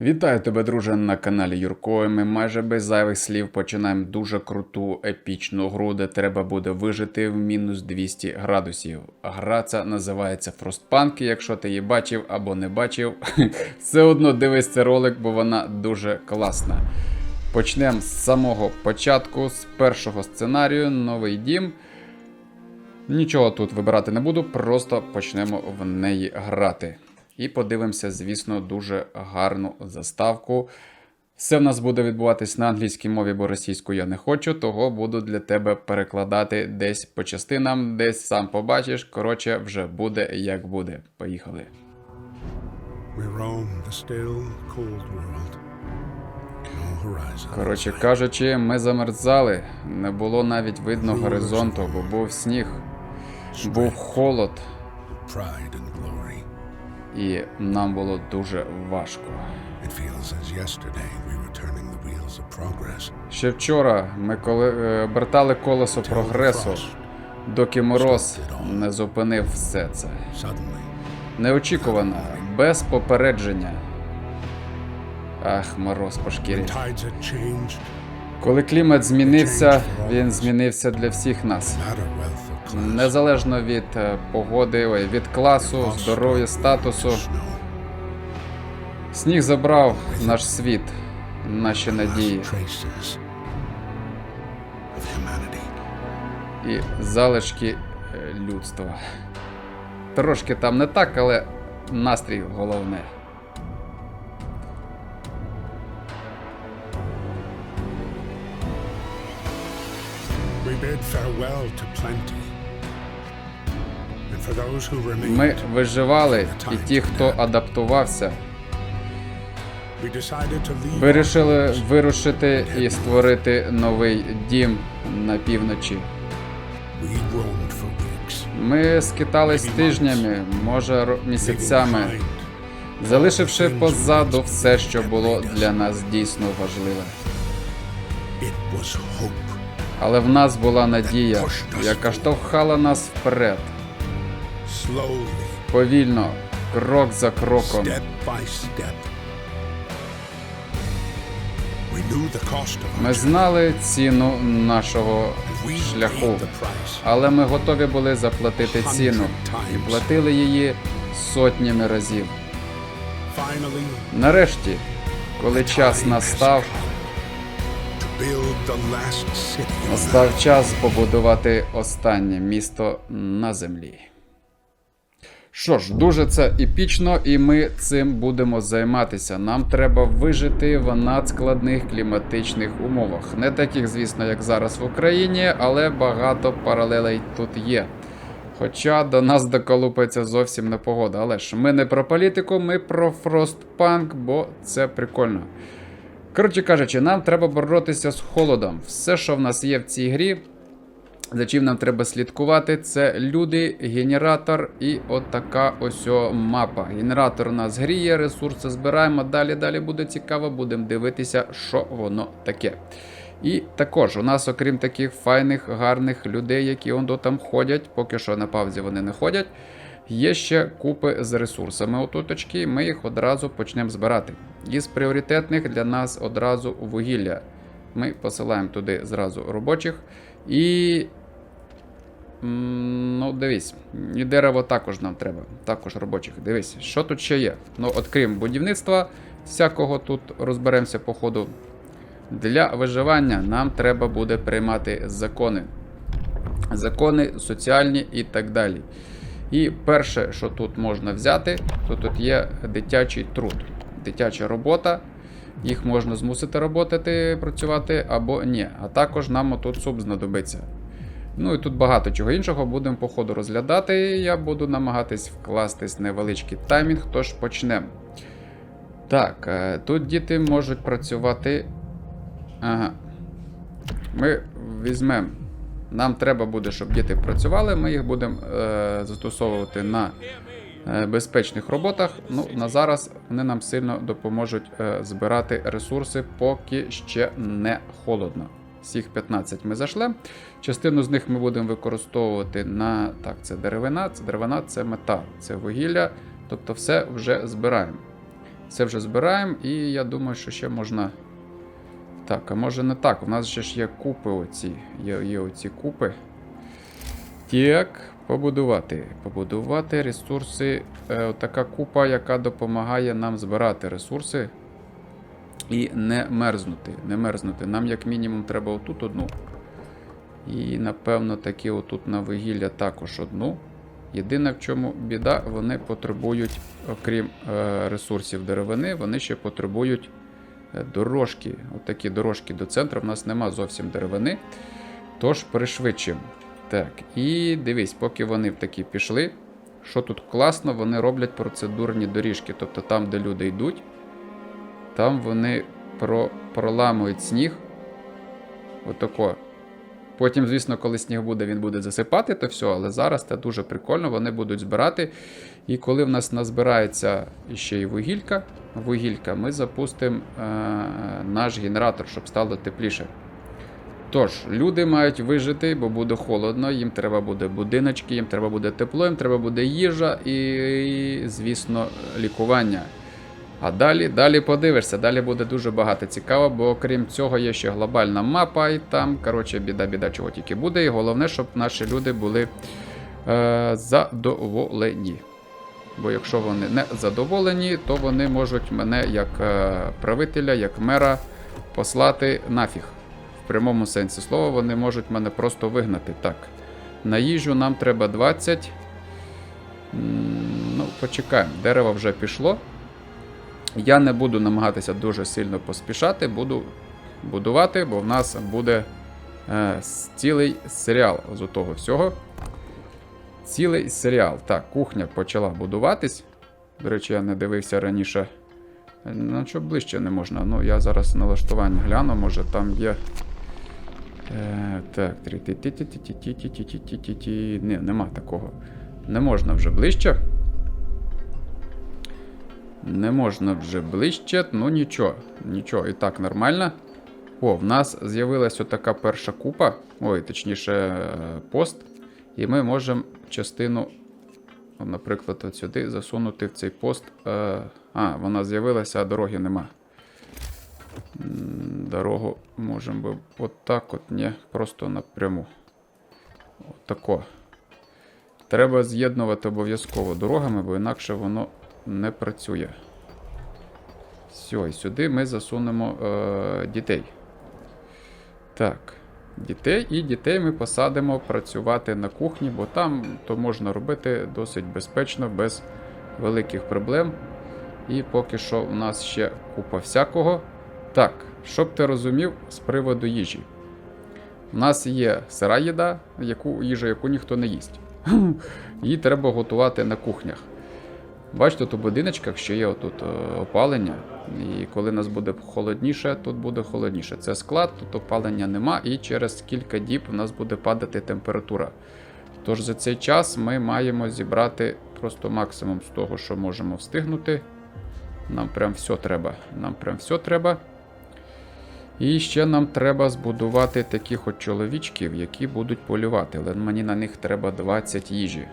Вітаю тебе, друже, на каналі Юрко. Ми майже без зайвих слів починаємо дуже круту епічну гру, де треба буде вижити в мінус 200 градусів. Гра ця називається Frostpunk, якщо ти її бачив або не бачив, все одно дивись цей ролик, бо вона дуже класна. Почнемо з самого початку, з першого сценарію, новий дім. Нічого тут вибирати не буду, просто почнемо в неї грати. І подивимося, звісно, дуже гарну заставку. Все в нас буде відбуватись на англійській мові, бо російську я не хочу, того буду для тебе перекладати десь по частинам, десь сам побачиш. Коротше, вже буде як буде. Поїхали. We roam the still, cold world. Коротше кажучи, ми замерзали, не було навіть видно горизонту, бо був сніг, був холод. І нам було дуже важко. Ще вчора ми коли е, обертали колесо прогресу, доки мороз не зупинив все це. Неочікувано, без попередження. Ах, мороз по шкірі. Коли клімат змінився, він змінився для всіх нас. Незалежно від е, погоди, ой, від класу, здоров'я, статусу. Сніг забрав наш світ, наші надії і залишки е, людства. Трошки там не так, але настрій головне. We bid farewell to plenty. Ми виживали, і ті, хто адаптувався, вирішили вирушити і створити новий дім на півночі. Ми скитались тижнями, може місяцями, залишивши позаду все, що було для нас дійсно важливе. Але в нас була надія, яка штовхала нас вперед, повільно, крок за кроком. Ми знали ціну нашого шляху, але ми готові були заплатити ціну і платили її сотнями разів. Нарешті, коли час настав, настав час побудувати останнє місто на землі. Що ж, дуже це епічно, і ми цим будемо займатися. Нам треба вижити в надскладних кліматичних умовах. Не таких, звісно, як зараз в Україні, але багато паралелей тут є. Хоча до нас доколупається зовсім не погода. Але ж ми не про політику, ми про фростпанк, бо це прикольно. Коротше кажучи, нам треба боротися з холодом. Все, що в нас є в цій грі, за чим нам треба слідкувати, це люди, генератор і отака ось мапа. Генератор у нас гріє, ресурси збираємо. Далі далі буде цікаво, будемо дивитися, що воно таке. І також у нас, окрім таких файних, гарних людей, які он до там ходять, поки що на паузі вони не ходять. Є ще купи з ресурсами отуточки, ми їх одразу почнемо збирати. Із пріоритетних для нас одразу вугілля. Ми посилаємо туди зразу робочих. І. Ну, дивись, і дерево також нам треба. Також робочих. Дивись, що тут ще є. Ну, от крім будівництва, всякого тут розберемося по ходу. Для виживання нам треба буде приймати закони. Закони соціальні і так далі. І перше, що тут можна взяти, то тут є дитячий труд, дитяча робота. Їх можна змусити роботати, працювати або ні. А також нам тут суп знадобиться. Ну і тут багато чого іншого будемо по ходу розглядати. Я буду намагатись вкластись невеличкий таймінг, тож почнемо. Так, е, тут діти можуть працювати. Ага. Ми візьмемо. Нам треба буде, щоб діти працювали. Ми їх будемо е, застосовувати на е, безпечних роботах. Ну, на зараз вони нам сильно допоможуть е, збирати ресурси, поки ще не холодно. Всіх 15 ми зашлемо. Частину з них ми будемо використовувати на. Так, це деревина, це деревина, це метал, це вугілля. Тобто все вже збираємо. Це вже збираємо, і я думаю, що ще можна. Так, а може не так. У нас ще ж є купи оці. Є, є оці купи. Так, побудувати. Побудувати ресурси. Е, така купа, яка допомагає нам збирати ресурси. І не мерзнути. Не мерзнути. Нам, як мінімум, треба отут одну. І, напевно, таки отут на вугілля також одну. Єдине, в чому біда, вони потребують, окрім е, ресурсів деревини, вони ще потребують е, дорожки. Отакі дорожки до центру. В нас нема зовсім деревини. Тож пришвидшимо. Так, і дивись, поки вони такі пішли. Що тут класно, вони роблять процедурні доріжки. Тобто там, де люди йдуть, там вони про, проламують сніг. Отако. Потім, звісно, коли сніг буде, він буде засипати то все, але зараз це дуже прикольно, вони будуть збирати. І коли в нас назбирається ще й вугілька, вугілька, ми запустимо е- наш генератор, щоб стало тепліше. Тож, люди мають вижити, бо буде холодно, їм треба буде будиночки, їм треба буде тепло, їм треба буде їжа і, і звісно, лікування. А далі, далі подивишся, далі буде дуже багато цікаво, бо окрім цього є ще глобальна мапа, і там, коротше, біда-біда, чого тільки буде. І головне, щоб наші люди були е, задоволені. Бо якщо вони не задоволені, то вони можуть мене як е, правителя, як мера послати нафіг. В прямому сенсі слова, вони можуть мене просто вигнати. Так. На їжу нам треба 20. Ну, почекаємо, дерево вже пішло. Я не буду намагатися дуже сильно поспішати, буду будувати, бо в нас буде е, цілий серіал з того всього. Цілий серіал. Так, кухня почала будуватись. До речі, я не дивився раніше. Ну, що ближче не можна. Ну, я зараз налаштування гляну, може там є. Е, Так, ні, нема такого. Не можна вже ближче. Не можна вже ближче, ну нічого, нічого, і так нормально. О, в нас з'явилася така перша купа, ой, точніше, е, пост. І ми можемо частину, наприклад, от сюди засунути в цей пост. Е, А, вона з'явилася, а дороги нема. Дорогу можемо би отак от, ні, просто напряму. Отако. Треба з'єднувати обов'язково дорогами, бо інакше воно не працює. Все, і сюди ми засунемо е, дітей. Так, дітей і дітей ми посадимо працювати на кухні, бо там то можна робити досить безпечно, без великих проблем. І поки що у нас ще купа всякого. Так, щоб ти розумів з приводу їжі. У нас є сира їда, яку, їжа, яку ніхто не їсть. Її треба готувати на кухнях. Бачите, тут у будиночках ще є отут е, опалення. І коли нас буде холодніше, тут буде холодніше. Це склад, тут опалення нема, і через кілька діб у нас буде падати температура. Тож за цей час ми маємо зібрати просто максимум з того, що можемо встигнути. Нам прям все треба. Нам прям все треба. І ще нам треба збудувати таких от чоловічків, які будуть полювати. Але мені на них треба 20 їжі.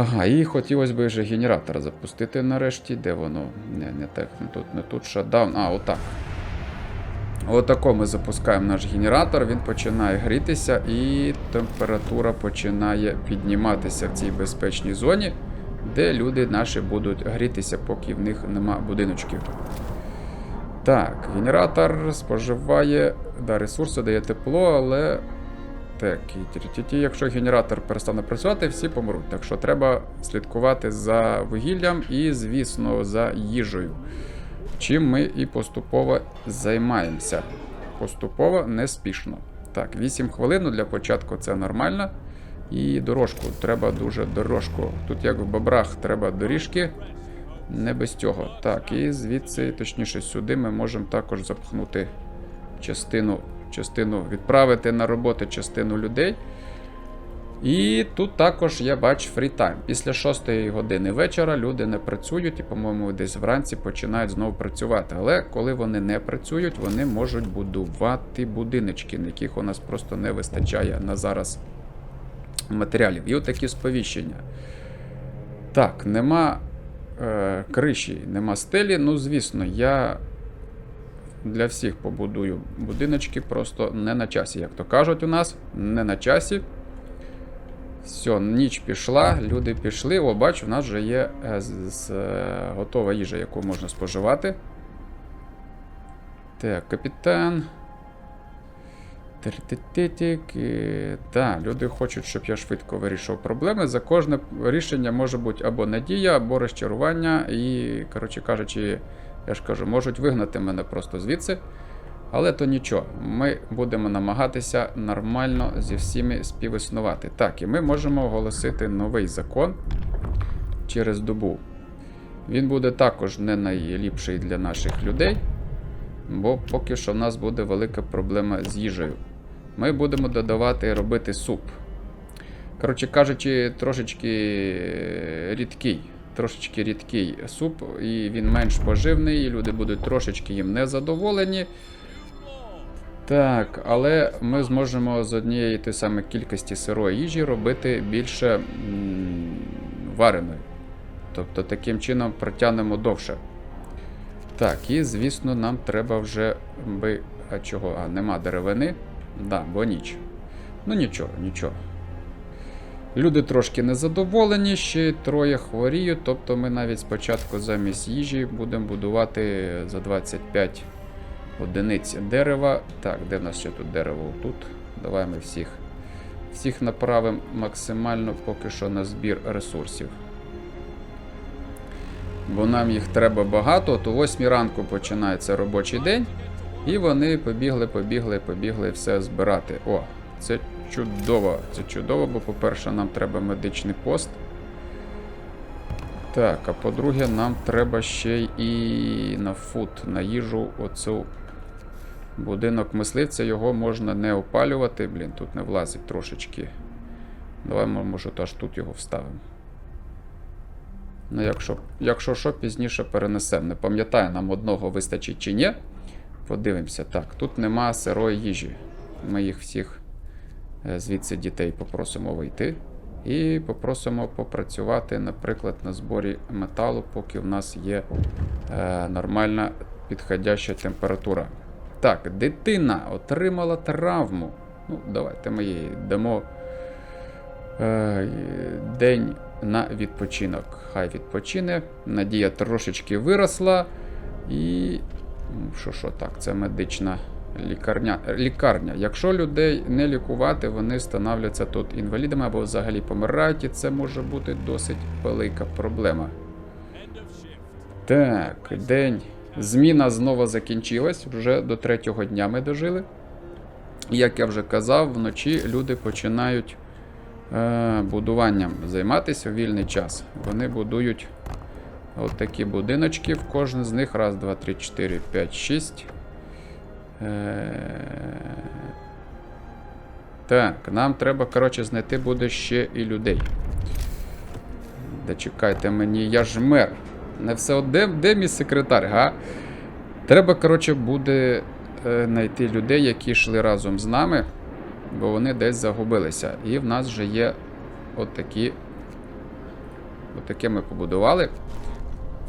Ага, і хотілося б вже генератор запустити нарешті. Де воно? Не, не так, не тут, не тут шатдаун. А, отак. Отако ми запускаємо наш генератор, він починає грітися і температура починає підніматися в цій безпечній зоні, де люди наші будуть грітися, поки в них нема будиночків. Так, генератор споживає да, ресурси, дає тепло, але. Так, і ті-ті-ті, якщо генератор перестане працювати, всі помруть. Так що треба слідкувати за вугіллям і, звісно, за їжею. Чим ми і поступово займаємося. Поступово неспішно. Так, 8 хвилин ну, для початку це нормально. І дорожку. Треба дуже дорожку. Тут, як в бобрах, треба доріжки. Не без цього. Так, і звідси, точніше, сюди ми можемо також запхнути частину, частину відправити на роботу частину людей. І тут також я бачу фрітайм. Після 6 години вечора люди не працюють і, по-моєму, десь вранці починають знову працювати. Але коли вони не працюють, вони можуть будувати будиночки, на яких у нас просто не вистачає на зараз матеріалів. І отакі сповіщення. Так, нема е, криші, нема стелі. Ну, звісно, я для всіх побудую будиночки, просто не на часі, як то кажуть у нас, не на часі. Все, ніч пішла, люди пішли. О, бачу, в нас вже є е, з, з, е, готова їжа, яку можна споживати. Так, капітан. Так, люди хочуть, щоб я швидко вирішив проблеми. За кожне рішення може бути або надія, або розчарування. І, коротше кажучи, я ж кажу, можуть вигнати мене просто звідси. Але то нічого, ми будемо намагатися нормально зі всіми співіснувати. Так, і ми можемо оголосити новий закон через добу. Він буде також не найліпший для наших людей, бо поки що в нас буде велика проблема з їжею. Ми будемо додавати робити суп. Коротше кажучи, трошечки рідкий. Трошечки рідкий суп, і він менш поживний, і люди будуть трошечки їм незадоволені. Так, але ми зможемо з однієї тієї самої кількості сирої їжі робити більше м, вареної. Тобто таким чином протягнемо довше. Так, і звісно, нам треба вже би. А чого? А, нема деревини. Да, бо ніч. Ну нічого, нічого. Люди трошки незадоволені, ще троє хворіють, тобто ми навіть спочатку замість їжі будемо будувати за 25 одиниць дерева. Так, де в нас ще тут дерево? Тут. Давай ми всіх, всіх направимо максимально поки що на збір ресурсів. Бо нам їх треба багато, то 8 ранку починається робочий день. І вони побігли, побігли, побігли все збирати. О, це чудово. Це чудово, бо, по-перше, нам треба медичний пост. Так, а по-друге, нам треба ще й на фуд, на їжу оцю будинок мисливця, його можна не опалювати. Блін, тут не влазить трошечки. Давай, може, аж тут його вставимо. Ну, якщо, якщо що, пізніше перенесемо. Не пам'ятаю, нам одного вистачить чи ні. Подивимося. Так, тут нема сирої їжі. Ми їх всіх звідси дітей попросимо вийти. І попросимо попрацювати, наприклад, на зборі металу, поки в нас є е, нормальна підходяща температура. Так, дитина отримала травму. Ну, давайте ми їй дамо е, день на відпочинок. Хай відпочине. Надія трошечки виросла. І. Що, що так, це медична лікарня. лікарня. Якщо людей не лікувати, вони становляться тут інвалідами або взагалі помирають, і це може бути досить велика проблема. Так, день. Зміна знову закінчилась. Вже до третього дня ми дожили. Як я вже казав, вночі люди починають е, будуванням займатися у вільний час. Вони будують от такі будиночки. В кожен з них раз, два, три, чотири, п'ять, шість. Е, Так, нам треба, коротше, знайти буде ще і людей. Да чекайте мені, я ж мер. Не все од- де, мій секретар, га? Треба, коротше, буде е, знайти людей, які йшли разом з нами, бо вони десь загубилися. І в нас вже є отакі. Отаке ми побудували.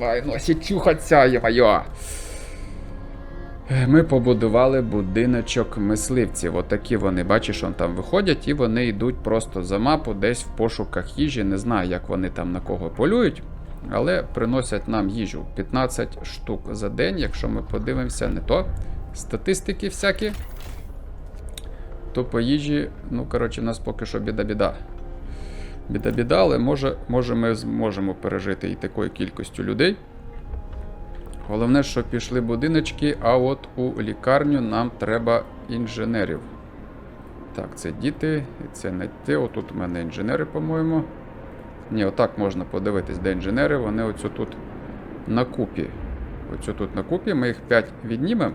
Ай, носі чухаться, йо-йо. Ми побудували будиночок мисливців. Отакі вони, бачиш, он там виходять, і вони йдуть просто за мапу, десь в пошуках їжі. Не знаю, як вони там на кого полюють, але приносять нам їжу 15 штук за день. Якщо ми подивимося, не то статистики всякі, то по їжі, ну, коротше, у нас поки що біда-біда. Біда-біда, але може, може ми зможемо пережити і такою кількістю людей. Головне, що пішли будиночки, а от у лікарню нам треба інженерів. Так, це діти, це не те. Отут у мене інженери, по-моєму. Ні, отак можна подивитись, де інженери. Вони оцю тут на купі. Оцю тут на купі. Ми їх 5 віднімемо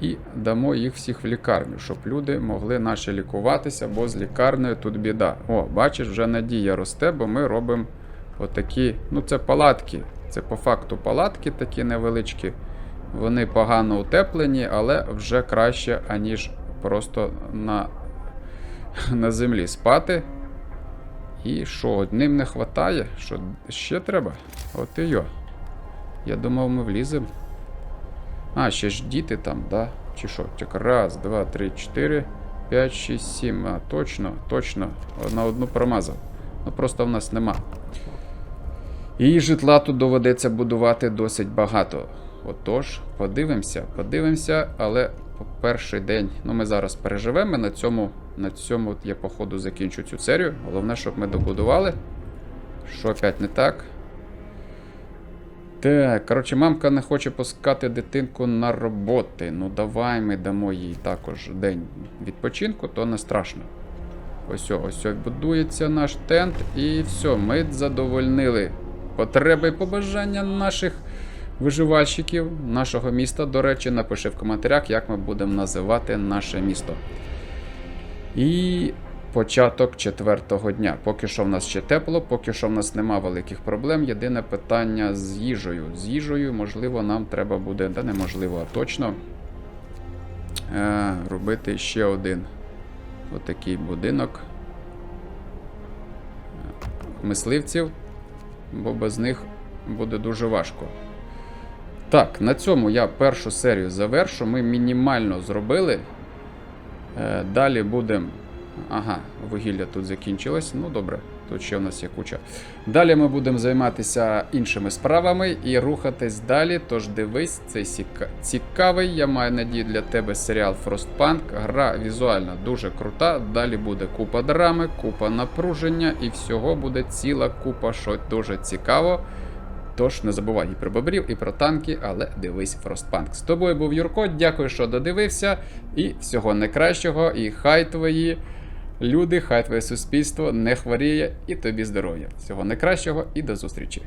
і дамо їх всіх в лікарню, щоб люди могли наші лікуватися, бо з лікарнею тут біда. О, бачиш, вже надія росте, бо ми робимо отакі, ну це палатки. Це по факту палатки такі невеличкі. Вони погано утеплені, але вже краще, аніж просто на, на землі спати. І що, одним не вистачає? Що ще треба? От і йо. Я думав, ми вліземо. А, ще ж діти там, да? Чи що? Тільки раз, два, три, чотири, п'ять, шість, сім. А, точно, точно. На одну промазав. Ну просто в нас нема. І житла тут доведеться будувати досить багато. Отож, подивимося, подивимося, але по перший день, ну ми зараз переживемо. На цьому, на цьому я, походу, закінчу цю серію. Головне, щоб ми добудували. Що опять не так? Так, коротше, мамка не хоче пускати дитинку на роботи. Ну давай ми дамо їй також день відпочинку, то не страшно. Ось, о, ось будується наш тент, і все, ми задовольнили потреби і побажання наших виживальщиків, нашого міста. До речі, напиши в коментарях, як ми будемо називати наше місто. І початок четвертого дня. Поки що в нас ще тепло, поки що в нас нема великих проблем. Єдине питання з їжею. З їжею, можливо, нам треба буде, та неможливо, а точно е, робити ще один отакий будинок е, мисливців, бо без них буде дуже важко. Так, на цьому я першу серію завершу. Ми мінімально зробили. Е, Далі будемо. Ага, вугілля тут закінчилось. Ну добре, тут ще в нас є куча. Далі ми будемо займатися іншими справами і рухатись далі. Тож дивись, це цікавий. Я маю надію для тебе серіал Frostpunk. Гра візуально дуже крута. Далі буде купа драми, купа напруження і всього буде ціла купа, що дуже цікаво. Тож не забувай і про бобрів, і про танки, але дивись Frostpunk. З тобою був Юрко, дякую, що додивився. І всього найкращого, і хай твої люди, хай твоє суспільство не хворіє, і тобі здоров'я. Всього найкращого і до зустрічі!